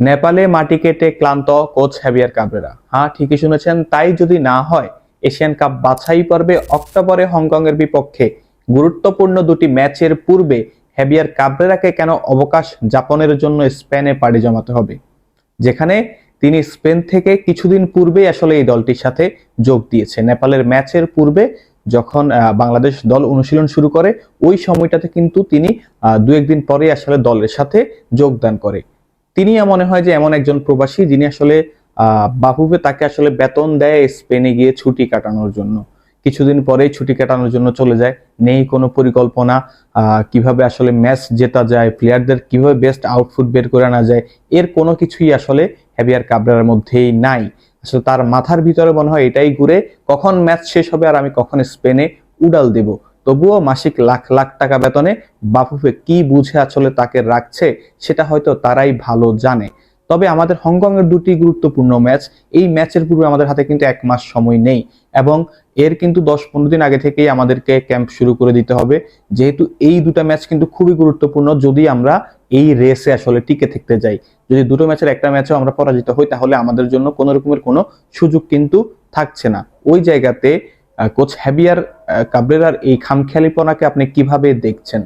নেপালে মাটি কেটে ক্লান্ত কোচ হ্যাভিয়ার কাবরেরা হ্যাঁ ঠিকই শুনেছেন, তাই যদি না হয়, এশিয়ান কাপ বাছাই পর্বে অক্টোবরে হংকংয়ের বিপক্ষে গুরুত্বপূর্ণ দুটি ম্যাচের পূর্বে হ্যাভিয়ার কাবরেরাকে কেন অবকাশ যাপনের জন্য স্পেনে পাড়ি জমাতে হবে? যেখানে তিনি স্পেন থেকে কিছুদিন পূর্বেই আসলে এই দলটির সাথে যোগ দিয়েছে। নেপালের ম্যাচের পূর্বে যখন বাংলাদেশ দল অনুশীলন শুরু করে, ওই সময়টাতে কিন্তু তিনি দু একদিন পরে আসলে দলের সাথে যোগদান করে। তিনি মনে হয় যে এমন একজন প্রবাসী যিনি আসলে বাফুফে তাকে আসলে বেতন দেয় স্পেনে গিয়ে ছুটি কাটানোর জন্য। কিছুদিন পরেই ছুটি কাটানোর জন্য চলে যায়। নেই কোনো পরিকল্পনা কীভাবে আসলে ম্যাচ জেতা যায়, প্লেয়ারদের কীভাবে বেস্ট আউটফুট বের করে আনা যায়, এর কোনো কিছুই আসলে হ্যাভিয়ার কাবরার মধ্যেই নাই। আসলে তার মাথার ভিতরে মনে হয় এটাই ঘুরে কখন ম্যাচ শেষ হবে আর আমি কখন স্পেনে উড়াল দেব। তবুও মাসিক লাখ লাখ টাকা বেতনে বাফুফে কি বুঝে আসলে তাকে রাখছে, সেটা হয়তো তারাই ভালো জানে। তবে আমাদের হংকংয়ের দুটি গুরুত্বপূর্ণ ম্যাচ, এই ম্যাচের পূর্বে আমাদের হাতে কিন্তু এক মাস সময় নেই এবং এর কিন্তু দশ পনেরো দিন আগে থেকেই আমাদেরকে ক্যাম্প শুরু করে দিতে হবে। যেহেতু এই দুটো ম্যাচ কিন্তু খুবই গুরুত্বপূর্ণ, যদি আমরা এই রেসে আসলে টিকে থাকতে যাই। যদি দুটো ম্যাচের একটা ম্যাচেও আমরা পরাজিত হই, তাহলে আমাদের জন্য কোনো রকমের কোনো সুযোগ কিন্তু থাকছে না। ওই জায়গাতে কোচ হ্যাবিয়ার কাবরেরার এই খামখেয়ালিপনাকে আপনি কীভাবে দেখছেন?